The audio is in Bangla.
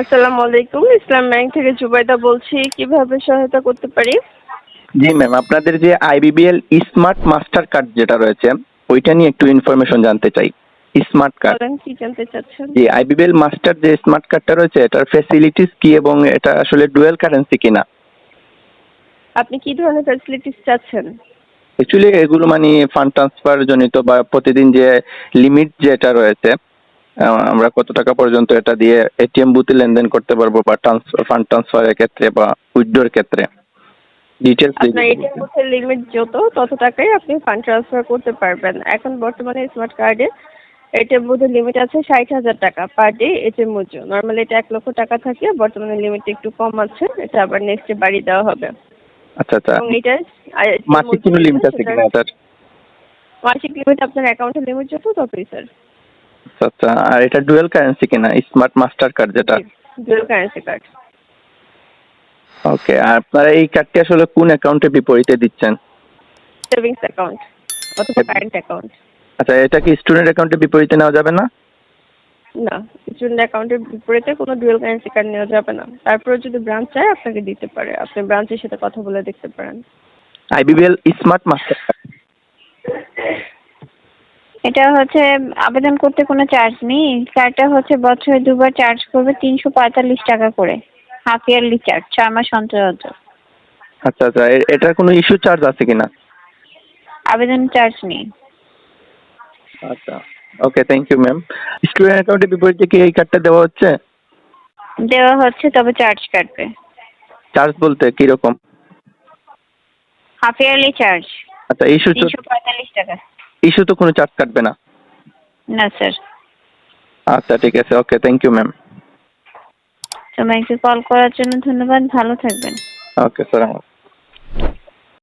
আসসালামু আলাইকুম। ইসলাম ব্যাংক থেকে জুবাইদা বলছি কীভাবে সহায়তা করতে পারি? জি ম্যাম আপনাদের যে আইবিবিএল স্মার্ট মাস্টার কার্ড যেটা রয়েছে ওইটা নিয়ে একটু ইনফরমেশন জানতে চাই। Smart card. কি জানতে চাচ্ছেন? জি আইবিবিএল মাস্টার যে স্মার্ট কার্ডটা রয়েছে এটার ফ্যাসিলিটিস কি এবং এটা আসলে ডুয়েল কারেন্সি কিনা? আপনি কি ধরনের ফ্যাসিলিটিস চাচ্ছেন? অ্যাকচুয়ালি এগুলো মানে ফান্ড ট্রান্সফার জনিত বা প্রতিদিন যে লিমিট যেটা রয়েছে আমরা কত টাকা পর্যন্ত এটা দিয়ে এটিএম বুথে লেনদেন করতে পারব বা ট্রান্সফার ফান্ড ট্রান্সফারের ক্ষেত্রে বা উইথড্রোর ক্ষেত্রে? ডিটেলস আপনার এটিএম বুথের লিমিট যত তত টাকাই আপনি ফান্ড ট্রান্সফার করতে পারবেন। এখন বর্তমানে স্মার্ট কার্ডে এটিএম বুথের লিমিট আছে ষাট হাজার টাকা পার ডে এটিএম বুথে নর্মালি এটা এক লক্ষ টাকা থাকে বর্তমানে লিমিট একটু কম আছে এটা আবার নেক্সটে বাড়িয়ে দেওয়া হবে। আচ্ছা আচ্ছা। এটা মাসিক কোনো লিমিট আছে কিনা এটার মাসিক লিমিট আপনার অ্যাকাউন্টের লিমিট যত ততই স্যার আচ্ছা আচ্ছা আর এটা ডুয়েল কারেন্সি কিনা? স্মার্ট মাস্টার কার্ড যেটা ডুয়েল কারেন্সি কার্ড ওকে আর আপনারা এই কার্ডটি আসলে কোন অ্যাকাউন্টে বিপরীতে দিচ্ছেন? সেভিংস অ্যাকাউন্ট অথবা কারেন্ট অ্যাকাউন্ট আচ্ছা এটা কি স্টুডেন্ট অ্যাকাউন্টে বিপরীতে নেওয়া যাবে না? না স্টুডেন্ট অ্যাকাউন্টের বিপরীতে কোনো ডুয়েল কারেন্সি কার্ড নেওয়া যাবে না। তারপরে যদি ব্রাঞ্চ চায় আপনাকে দিতে পারে। আপনি ব্রাঞ্চের সাথে কথা বলে দেখতে পারেন। আইবিবিএল স্মার্ট মাস্টার এটা হচ্ছে আবেদন করতে কোনো চার্জ নেই। কার্ডটা হচ্ছে বছরে দুবার চার্জ করবে তিনশো পঁয়তাল্লিশ টাকা করে। হাফ ইয়ারলি চার্জ ছয় মাস অন্তর অন্তর। আচ্ছা আচ্ছা এটার কোনো ইস্যু চার্জ আছে কিনা? আবেদন চার্জ নেই। আচ্ছা okay thank you ma'am student অ্যাকাউন্টের বিপরীতে কি এই কার্ডটা দেওয়া হচ্ছে? দেওয়া হচ্ছে তবে চার্জ কাটবে। চার্জ বলতে কীরকম? হাফ ইয়ারলি চার্জ আচ্ছা ইস্যু তো তিনশো পঁয়তাল্লিশ টাকা। ইস্যু তো কোনো চার্জ কাটবে না? না স্যার। আচ্ছা ঠিক আছে। ওকে থ্যাংক ইউ ম্যাম তো ব্যাংকে কল করার জন্য ধন্যবাদ। ভালো থাকবেন। Okay sir